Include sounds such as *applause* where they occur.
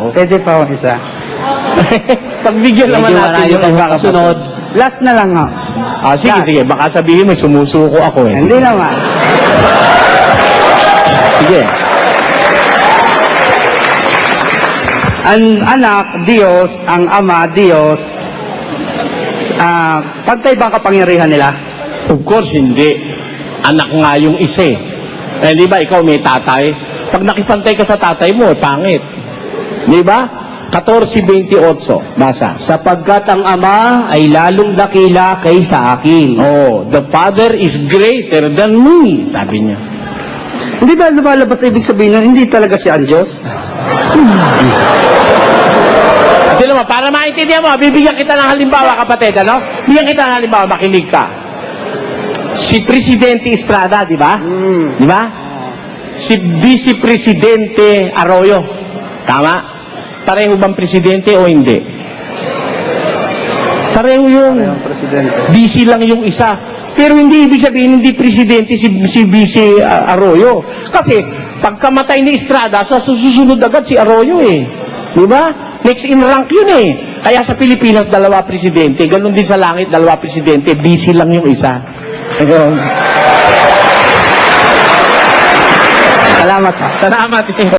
tao. Pwede pa ako isa. *laughs* Pagbigyan naman Medyo natin malayo yung ang iba kasunod. Last na lang ho. Ah, sige, Last. sige. Baka sabihin mo, sumusuko ako eh. Hindi naman. Sige. Ang anak, Diyos. Ang ama, Diyos. Ah, pagkaibang kapangyarihan nila. Of course, hindi. Anak nga yung isa eh. Eh, di ba, ikaw may tatay. Pag nakipantay ka sa tatay mo, eh, pangit. Di ba? 14.28. Basa. Sapagkat ang Ama ay lalong dakila kaysa akin. Oh, the Father is greater than me, sabi niya. Hindi ba lumalabas na ibig sabihin nun, hindi talaga siya ang Diyos? *laughs* At mo, para maintindihan mo, bibigyan kita ng halimbawa, kapatid, ano? Bigyan kita ng halimbawa, makinig ka. Si Presidente Estrada, di ba? Hmm. Di ba? Si Vice Presidente Arroyo. Tama? Pareho bang presidente o hindi? Pareho presidente. busy lang yung isa. Pero hindi ibig sabihin hindi presidente si, si Vice uh, Arroyo. Kasi pagkamatay ni Estrada, sa susunod agad si Arroyo eh. Di ba? Next in rank yun eh. Kaya sa Pilipinas, dalawa presidente. Ganon din sa langit, dalawa presidente. Busy lang yung isa. Ayun. Salamat. Salamat.